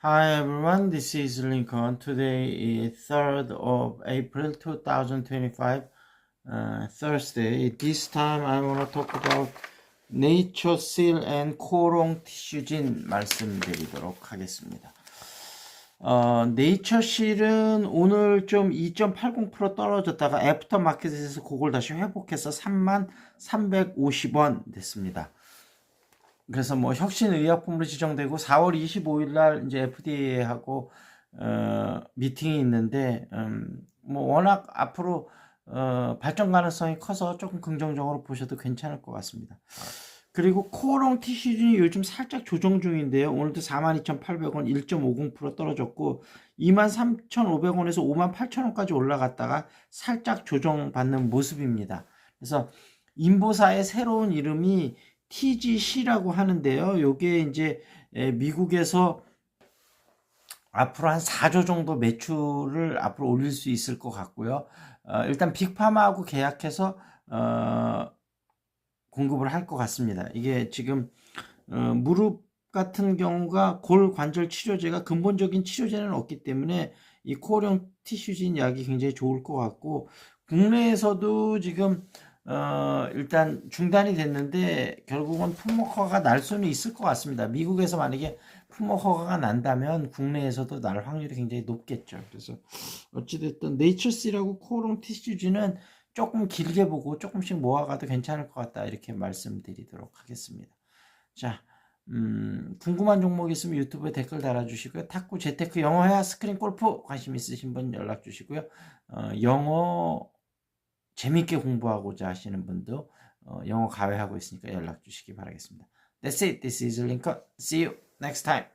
Hi everyone, this is Lincoln. Today is 3rd of April 2025, uh, Thursday. This time I want to talk about Nature Seal and 코롱 티슈진 말씀드리도록 하겠습니다. 어, 네이처 실은 오늘 좀 2.80% 떨어졌다가 애프터 마켓에서 그걸 다시 회복해서 3만 350원 됐습니다. 그래서 뭐 혁신 의약품으로 지정되고 4월 25일 날 이제 FDA하고 어, 미팅이 있는데 음, 뭐 워낙 앞으로 어, 발전 가능성이 커서 조금 긍정적으로 보셔도 괜찮을 것 같습니다. 그리고 코롱 티슈진이 요즘 살짝 조정 중인데요. 오늘도 42,800원 1.50% 떨어졌고 23,500원에서 58,000원까지 올라갔다가 살짝 조정받는 모습입니다. 그래서 인보사의 새로운 이름이 TGC라고 하는데요. 요게 이제 에, 미국에서 앞으로 한 4조 정도 매출을 앞으로 올릴 수 있을 것 같고요. 어, 일단 빅파마하고 계약해서 어, 공급을 할 것 같습니다. 이게 지금 어, 무릎 같은 경우가 골 관절 치료제가 근본적인 치료제는 없기 때문에 이 코어령 티슈진 약이 굉장히 좋을 것 같고 국내에서도 지금 어, 일단 중단이 됐는데 결국은 품목 허가가 날 수는 있을 것 같습니다. 미국에서 만약에 품목 허가가 난다면 국내에서도 날 확률이 굉장히 높겠죠. 그래서 어찌됐든 네이처스라고 코롱 티슈지는 조금 길게 보고 조금씩 모아가도 괜찮을 것 같다 이렇게 말씀드리도록 하겠습니다. 자, 음, 궁금한 종목 있으면 유튜브에 댓글 달아주시고요. 탁구, 재테크, 영어 회화, 스크린 골프 관심 있으신 분 연락 주시고요. 어, 영어 재밌게 공부하고자 하시는 분도 어, 영어 가외하고 있으니까 연락 주시기 바라겠습니다. That's it. This is Lincoln. See you next time.